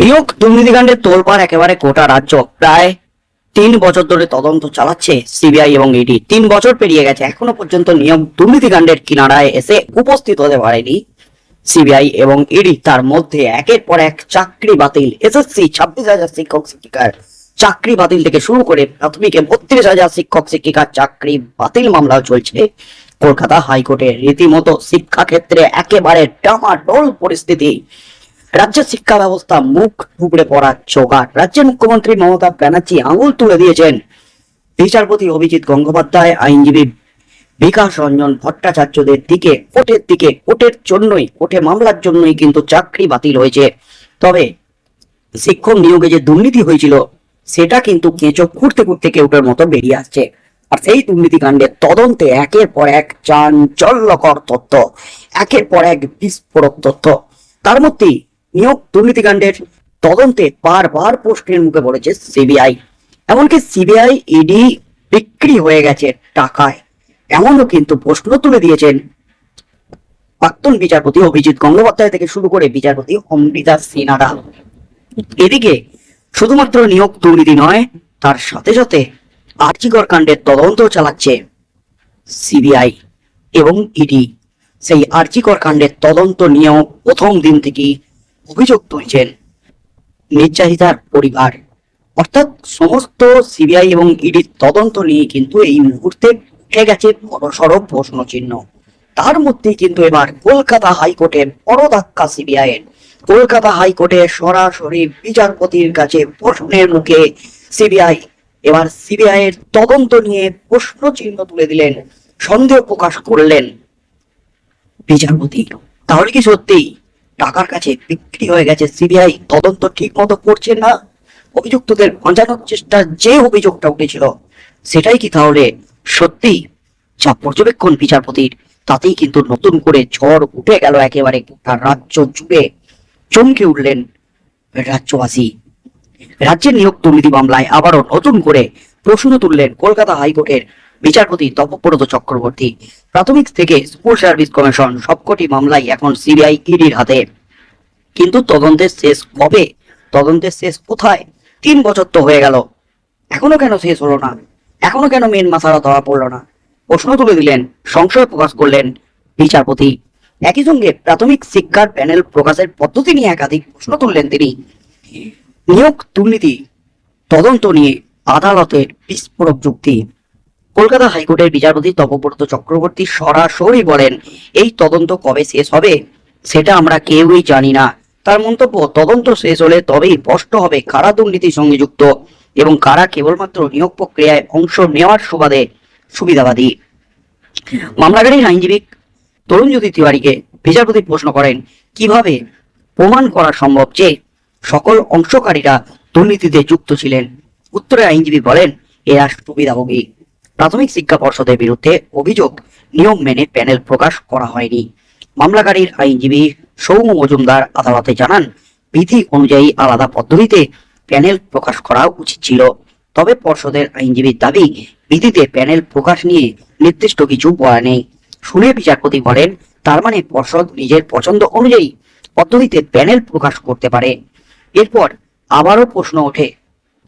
নিয়োগ দুর্নীতিকাণ্ডের তোলপাড় একেবারে গোটা রাজ্য। প্রায় তিন বছর ধরে তদন্ত চালাচ্ছে সিবিআই এবং ইডি। তিন বছর পেরিয়ে গেছে। এখনও পর্যন্ত নিয়োগ দুর্নীতিকাণ্ডের কিনারায় এসে উপস্থিত হতে পারেনি সিবিআই এবং ইডি। তার মধ্যে একের পর এক চাকরি বাতিল। এসএসসি ছাব্বিশ হাজার শিক্ষক শিক্ষিকার চাকরি বাতিল থেকে শুরু করে প্রাথমিকে বত্রিশ হাজার শিক্ষক শিক্ষিকার চাকরি বাতিল মামলাও চলছে। কলকাতা হাইকোর্টে রীতিমতো শিক্ষাক্ষেত্রে একেবারে ডামাডোল পরিস্থিতি রাজ্যের শিক্ষা ব্যবস্থা মুখ থুবড়ে পড়ার জোগাড়। রাজ্যের মুখ্যমন্ত্রী মমতা ব্যানার্জি আঙুল তুলে দিয়েছেন। বিচারপতি অভিজিৎ গঙ্গোপাধ্যায়, আইনজীবী বিকাশ রঞ্জন ভট্টাচার্যদের দিকে, কোর্টের দিকে, কোর্টের জন্যই, কোর্টে মামলার জন্যই কিন্তু চাকরি বাতিল হয়েছে। তবে শিক্ষক নিয়োগে যে দুর্নীতি হয়েছিল, সেটা কিন্তু কেঁচো খুঁড়তে খুঁড়তে কেউটের মতো বেরিয়ে আসছে। আর সেই দুর্নীতিকাণ্ডের তদন্তে একের পর এক চাঞ্চল্যকর তথ্য, একের পর এক বিস্ফোরক তথ্য। তার মধ্যেই নিয়োগ দুর্নীতিকাণ্ডের তদন্তে বারবার প্রশ্নের মুখে পড়েছে সিবিআই। এমনকি সিবিআই ইডি বিক্রি হয়ে গেছে টাকায়। এমনও কিন্তু প্রশ্ন তুলে দিয়েছেন প্রাক্তন বিচারপতি অভিজিৎ গঙ্গোপাধ্যায় থেকে শুরু করে বিচারপতি অমৃতা সিনহারা এদিকে শুধুমাত্র নিয়োগ দুর্নীতি নয়, তার সাথে সাথে আর্চিকর কাণ্ডের তদন্ত চালাচ্ছে সিবিআই এবং ইডি। সেই আর্চিকর কাণ্ডের তদন্ত নিয়েও প্রথম দিন থেকেই অভিযোগ তুলছেন নির্যাতিতার পরিবার। অর্থাৎ সমস্ত সিবিআই এবং ইডির তদন্ত নিয়ে কিন্তু এই মুহূর্তে উঠে গেছে বড়সড় প্রশ্ন চিহ্ন তার মধ্যে কিন্তু এবার কলকাতা হাইকোর্টে বড় ধাক্কা সিবিআই এর কলকাতা হাইকোর্টে সরাসরি বিচারপতির কাছে প্রশ্নের মুখে সিবিআই এবার সিবিআই এর তদন্ত নিয়ে প্রশ্ন চিহ্ন তুলে দিলেন, সন্দেহ প্রকাশ করলেন বিচারপতি। তাহলে কি সত্যি? টাকার কাছে বিক্রি হয়ে গেছে। সিবিআই তদন্ত ঠিক মতো করছে না। অভিযুক্তদের বাঁচানোর চেষ্টা যে অভিযোগটা উঠেছিল, সেটাই কি তাহলে সত্যি? যা পর্যবেক্ষণ বিচারপতির, তাতেই কিন্তু নতুন করে ঝড় উঠে গেল একেবারে গোটা রাজ্য জুড়ে। চমকে উঠলেন রাজ্যবাসী। রাজ্যের নিয়োগ দুর্নীতি মামলায় আবারও নতুন করে প্রশ্ন তুললেন কলকাতা হাইকোর্টের বিচারপতি তপব্রত চক্রবর্তী। প্রাথমিক থেকে স্কুল সার্ভিস কমিশন সবকটি মামলাই এখন সিবিআই ইডির হাতে। কিন্তু তদন্তের শেষ কবে? তদন্তের শেষ কোথায়? তিন বছর তো হয়ে গেল। এখনও কেন শেষ হলো না? এখনও কেন মেন মাথারা ধরা পড়ল না? প্রশ্ন তুলে দিলেন, সংশয় প্রকাশ করলেন বিচারপতি। একই সঙ্গে প্রাথমিক শিক্ষার প্যানেল প্রকাশের পদ্ধতি নিয়ে একাধিক প্রশ্ন তুললেন তিনি। নিয়োগ দুর্নীতি, তদন্ত নিয়ে আদালতের বিস্ফোরক যুক্তি। কলকাতা হাইকোর্টের বিচারপতি তপব্রত চক্রবর্তী সরাসরি বলেন, এই তদন্ত কবে শেষ হবে, সেটা আমরা কেউই জানি না। তার মন্তব্য, তদন্ত শেষ হলে তবেই স্পষ্ট হবে কারা দুর্নীতির সঙ্গে যুক্ত এবং কারা কেবলমাত্র নিয়োগ প্রক্রিয়ায় অংশ নেওয়ার সুবাদে সুবিধাবাদী। মামলাকারীর আইনজীবী তরুণজ্যোতি তিওয়ারিকে বিচারপতি প্রশ্ন করেন, কীভাবে প্রমাণ করা সম্ভব যে সকল অংশকারীরা দুর্নীতিতে যুক্ত ছিলেন? উত্তরে আইনজীবী বলেন, এরা সুবিধাভোগী। প্রাথমিক শিক্ষা পর্ষদের বিরুদ্ধে অভিযোগ নিয়ম মেনে প্যানেল প্রকাশ করা হয়নি। মামলাকারীর আইনজীবী সৌম্য মজুমদার আদালতে জানান, বিধি অনুযায়ী আলাদা পদ্ধতিতে প্যানেল প্রকাশ করা উচিত ছিল। তবে পর্ষদের আইনজীবীর দাবি, বিধিতে প্যানেল প্রকাশ নিয়ে নির্দিষ্ট কিছু বলা নেই। শুনে বিচারপতি বলেন, তার মানে পর্ষদ নিজের পছন্দ অনুযায়ী পদ্ধতিতে প্যানেল প্রকাশ করতে পারে। এরপর আবারও প্রশ্ন ওঠে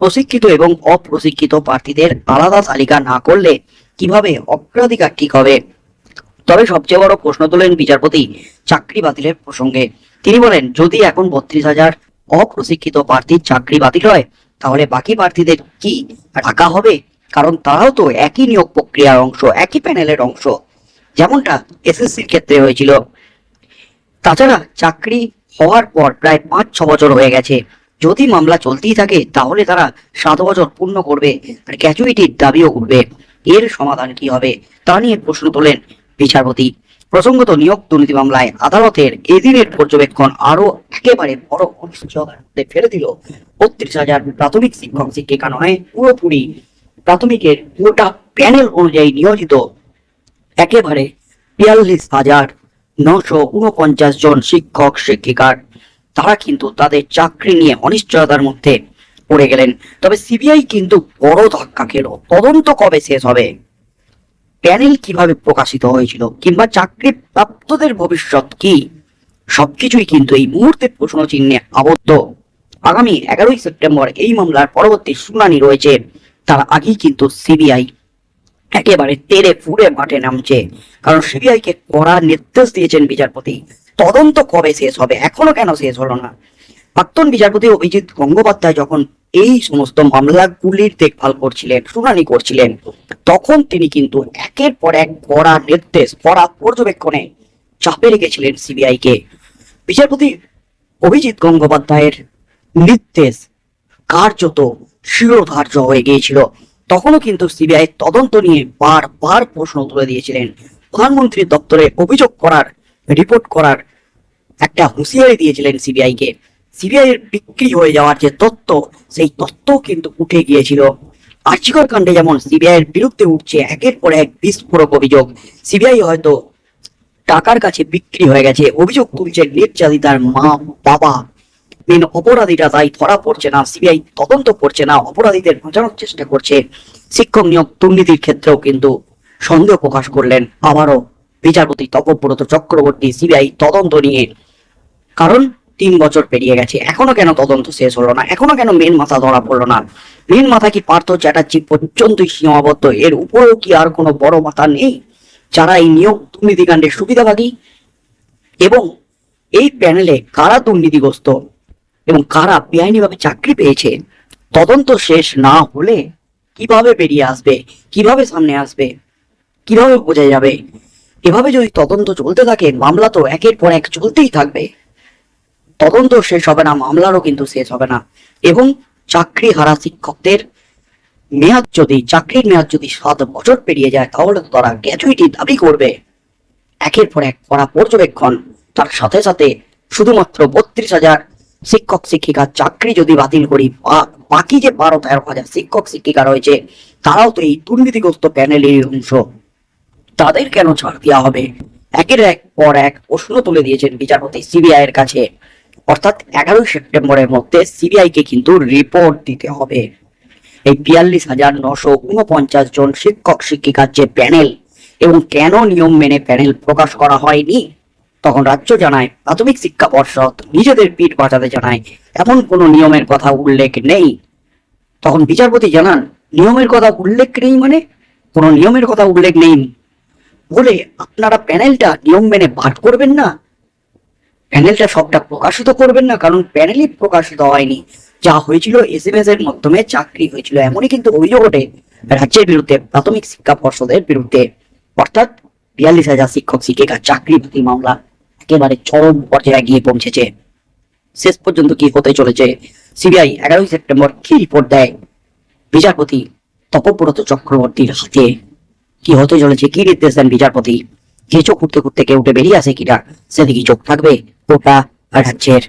প্রশিক্ষিত এবং অপ্রশিক্ষিত প্রার্থীদের আলাদা তালিকা না করলে কীভাবে অগ্রাধিকার ঠিক হবে? তবে সবচেয়ে বড় প্রশ্ন তোলেন বিচারপতি চাকরি বাতিলের প্রসঙ্গে। তিনি বলেন, যদি এখন বত্রিশ হাজার অপ্রশিক্ষিত প্রার্থীর চাকরি বাতিল হয়, তাহলে বাকি প্রার্থীদের কি রাখা হবে? কারণ তারাও তো একই নিয়োগ প্রক্রিয়ার অংশ, একই প্যানেলের অংশ, যেমনটা এসএসসির ক্ষেত্রে হয়েছিল। তাছাড়া চাকরি হওয়ার পর প্রায় পাঁচ ছ বছর হয়ে গেছে। যদি মামলা চলতেই থাকে, তাহলে তারা সাত বছর পূর্ণ করবে আর গ্র্যাচুইটির দাবিও করবে। এর সমাধান কি হবে, তা নিয়ে প্রশ্ন তোলেন বিচারপতি। প্রসঙ্গত নিয়োগ দুর্নীতি মামলায় আদালতের এদিনের পর্যবেক্ষণ আরও একেবারে বড় অনিশ্চয়তার ফেলে দিল। বত্রিশ হাজার প্রাথমিক শিক্ষক শিক্ষিকা নয় পুরোপুরি প্রাথমিকের গোটা প্যানেল অনুযায়ী নিয়োজিত। একেবারে বিয়াল্লিশ হাজার নশো উনপঞ্চাশ জন শিক্ষক শিক্ষিকার তারা কিন্তু তাদের চাকরি নিয়ে অনিশ্চয়তার মধ্যে পড়ে গেলেন। তবে সিবিআই কিন্তু বড় ধাক্কা খেল। তদন্ত কবে শেষ হবে? প্যানেল কীভাবে প্রকাশিত হয়েছিল কিংবা চাকরি প্রাপ্তদের ভবিষ্যৎ কি? সবকিছুই কিন্তু এই মুহূর্তে প্রশ্ন চিহ্নে আবদ্ধ। আগামী এগারোই সেপ্টেম্বর এই মামলার পরবর্তী শুনানি রয়েছে। তার আগেই কিন্তু সিবিআই একেবারে তেরে ফুড়ে মাঠে নামছে। কারণ সিবিআইকে কড়া নির্দেশ দিয়েছেন বিচারপতি। তদন্ত কবে শেষ হবে? এখনও কেন শেষ হলো না? প্রাক্তন বিচারপতি অভিজিৎ গঙ্গোপাধ্যায় যখন এই সমস্ত মামলাগুলির দেখভাল করছিলেন, শুনানি করছিলেন, তখন তিনি কিন্তু একের পর এক কড়া নির্দেশ, কড়া পর্যবেক্ষণে চাপে রেখেছিলেন সিবিআই কে বিচারপতি অভিজিৎ গঙ্গোপাধ্যায়ের নির্দেশ কার্যত শিরোধার্য হয়ে গিয়েছিল। তখনও কিন্তু সিবিআই তদন্ত নিয়ে বারবার প্রশ্ন তুলে দিয়েছিলেন। প্রধানমন্ত্রীর দপ্তরে অভিযোগ করার, রিপোর্ট করার একটা হুঁশিয়ারি দিয়েছিলেন সিবিআই কে সিবিআই এর বিক্রি হয়ে যাওয়ার যে তত্ত্ব, সেই তত্ত্ব কিন্তু উঠে গিয়েছিল। আর্চিকর কাণ্ডে যেমন সিবিআই এর বিরুদ্ধে উঠছে, একের পর এক বিস্ফোরক অভিযোগ। সিবিআই হয়তো টাকার কাছে বিক্রি হয়ে গেছে, অভিযোগ তুলছে নির্যাতিতার মা, বাবা। মেন অপরাধীরা তাই ধরা পড়ছে না, সিবিআই তদন্ত করছে না, অপরাধীদের বাঁচানোর চেষ্টা করছে। শিক্ষক নিয়োগ দুর্নীতির ক্ষেত্রেও কিন্তু সন্দেহ প্রকাশ করলেন আবারও বিচারপতি তপব্রত চক্রবর্তী, সিবিআই তদন্ত নিয়ে কারণ তিন বছর পেরিয়ে গেছে। এখনও কেন তদন্ত শেষ হলো না? এখনও কেন মেন মাথা ধরা পড়ল না? মেন মাথা কি পার্থ চ্যাটার্জি পর্যন্তই সীমাবদ্ধ? এর উপরেও কি আর কোনো বড় মাথা নেই? যারা এই নিয়োগ দুর্নীতিকাণ্ডের সুবিধাভাগী এবং এই প্যানেলে কারা দুর্নীতিগ্রস্ত এবং কারা বেআইনিভাবে চাকরি পেয়েছে, তদন্ত শেষ না হলে কীভাবে বেরিয়ে আসবে? কীভাবে সামনে আসবে? কীভাবে বোঝা যাবে? এভাবে যদি তদন্ত চলতে থাকে, মামলা তো একের পর এক চলতেই থাকবে। তদন্ত শেষ হবে না, মামলারও কিন্তু শেষ হবে না। এবং চাকরি হারা শিক্ষকদের মেয়াদ যদি, চাকরির মেয়াদ যদি সাত বছর পেরিয়ে যায়, তাহলে তো তারা গ্র্যাচুইটি দাবি করবে। একের পর এক করা পর্যবেক্ষণ। তার সাথে সাথে শুধুমাত্র বত্রিশ হাজার শিক্ষক শিক্ষিকার চাকরি যদি বাতিল করি বাকি যে বারো, তেরো হাজার শিক্ষক, শিক্ষিকা রয়েছে, তারাও তো এই দুর্নীতিগ্রস্ত প্যানেলের অংশ। তাদের কেন ছাড় দেওয়া হবে? একের এক পর এক প্রশ্ন তুলে দিয়েছেন বিচারপতি সিবিআই এর কাছে। অর্থাৎ এগারোই সেপ্টেম্বরের মধ্যে সিবিআই কে কিন্তু রিপোর্ট দিতে হবে। এই বিয়াল্লিশ হাজার নশো উনপঞ্চাশ জন শিক্ষক শিক্ষিকার যে প্যানেল এবং কেন নিয়ম মেনে প্যানেল প্রকাশ করা হয়নি, তখন রাজ্য জানায়, প্রাথমিক শিক্ষা পর্ষদ নিজেদের পিঠ বাঁচাতে জানায়, এমন কোনো নিয়মের কথা উল্লেখ নেই। তখন বিচারপতি জানান, নিয়মের কথা উল্লেখ নেই মানে? কোনো নিয়মের কথা উল্লেখ নেই। বলে, আপনারা প্যানেলটা নিয়ম মেনে পাঠ করবেন না? প্যানেলটা সবটা প্রকাশিত করবেন না, কারণ প্যানেলই প্রকাশিত হয়নি। যা হয়েছিল এস এম এস এর মাধ্যমে চাকরি হয়েছিল। এমনই কিন্তু অভিযোগ ওঠে রাজ্যের বিরুদ্ধে, প্রাথমিক শিক্ষা পর্ষদের বিরুদ্ধে। অর্থাৎ বিয়াল্লিশ হাজার শিক্ষক, শিক্ষিকা, চাকরি বাতিল মামলা একেবারে চরম পর্যায়ে গিয়ে পৌঁছেছে। শেষ পর্যন্ত কি হতে চলেছে? সিবিআই এগারোই সেপ্টেম্বর কি রিপোর্ট দেয়? বিচারপতি তপব্রত চক্রবর্তীর হাতে। কি হতে চলেছে? কি নির্দেশ দেন বিচারপতি? যে চোখ উঠতে উঠতে কেউ উঠে বেরিয়ে আসে কিনা সেদিকে চোখ থাকবে গোটা রাজ্যের